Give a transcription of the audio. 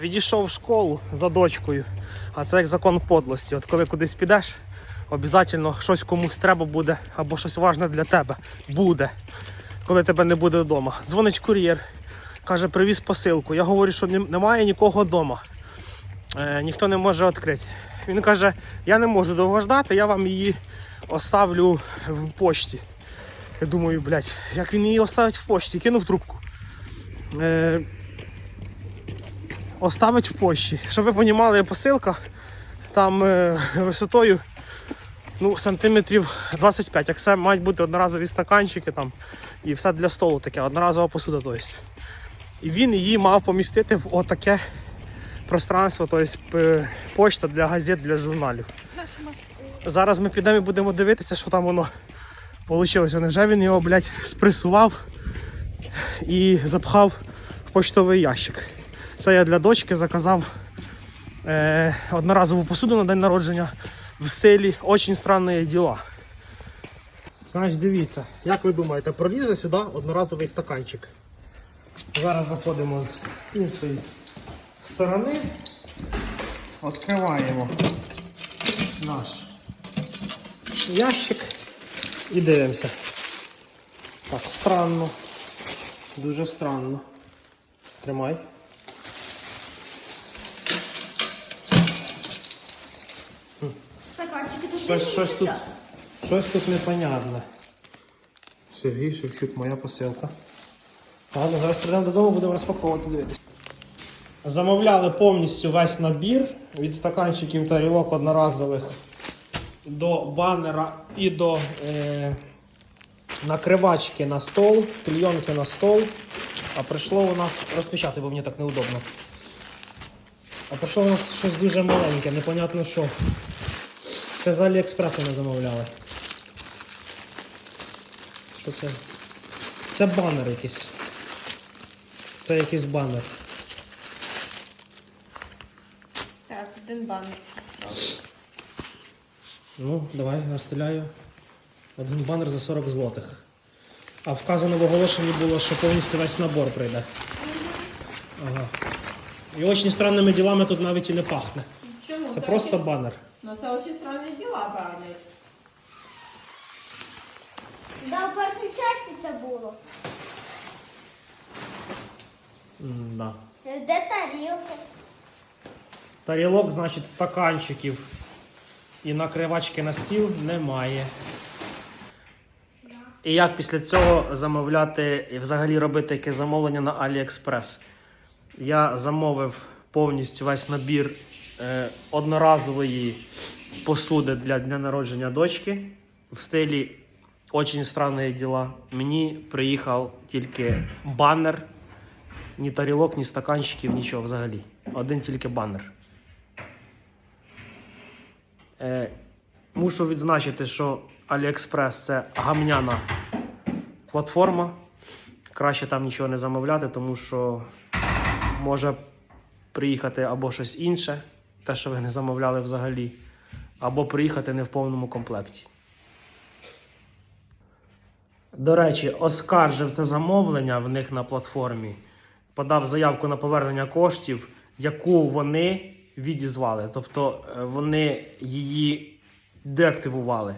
відійшов в школу за дочкою, а це як закон подлості. От коли кудись підеш, обов'язково щось комусь треба буде або щось важне для тебе буде, коли тебе не буде вдома. Дзвонить кур'єр, каже, привіз посилку. Я говорю, що немає нікого вдома. Е, ніхто не може відкрити. Він каже, я не можу довго ждати, я вам її оставлю в почті. Я думаю, блядь, як він її оставить в почті, кинув трубку. Е, оставить в почті. Щоб ви розуміли, посилка там е, висотою ну, сантиметрів 25. Як все мають бути одноразові стаканчики там і все для столу таке, одноразова посуда. Тобто. І він її мав помістити в отаке пространство, тобто почта для газет, для журналів. Зараз ми підемо і будемо дивитися, що там воно вийшло. Невже він його, блядь, спресував і запхав в почтовий ящик. Це я для дочки заказав е, одноразову посуду на день народження в стилі «Очень странні діла. Значить, дивіться, як ви думаєте, пролізе сюди одноразовий стаканчик. Зараз заходимо з іншої сторони, відкриваємо наш ящик і дивимося. Так, странно. Дуже странно. Тримай. Стаканчики то Щось, щось тут, щось тут непонятне. Сергій Шевчук, моя посилка. Ладно, зараз прийдемо додому, будемо розпаковувати дивитися. Замовляли повністю весь набір від стаканчиків тарілок одноразових до банера і до е, накривачки на стол, клійонки на стол. А прийшло у нас розпечати, бо мені так неудобно. А прийшло у нас щось дуже маленьке, непонятно що. Це з Аліекспресу не замовляли. Що це? Це банер якийсь. Це якийсь банер. Так, один банк. Ну, давай розстріляю. Один банер за 40 злотих. А вказано в оголошенні було, що повністю весь набор прийде. Ага. І очень странними ділами тут навіть і не пахне. Це просто банер. Ну це очень странні діла, певне. Да, в першій часті це було. М-да. Де тарілка? Тарілок, значить, стаканчиків і накривачки на стіл немає. І як після цього замовляти і взагалі робити яке замовлення на AliExpress? Я замовив повністю весь набір е, одноразової посуди для дня народження дочки в стилі «Очень странні діла. Мені приїхав тільки банер, ні тарілок, ні стаканчиків, нічого взагалі. Один тільки банер. Е, мушу відзначити, що AliExpress це гамняна платформа. Краще там нічого не замовляти, тому що може приїхати або щось інше, те, що ви не замовляли взагалі, або приїхати не в повному комплекті. До речі, оскаржив це замовлення в них на платформі, подав заявку на повернення коштів, яку вони відізвали. Тобто е, вони її деактивували.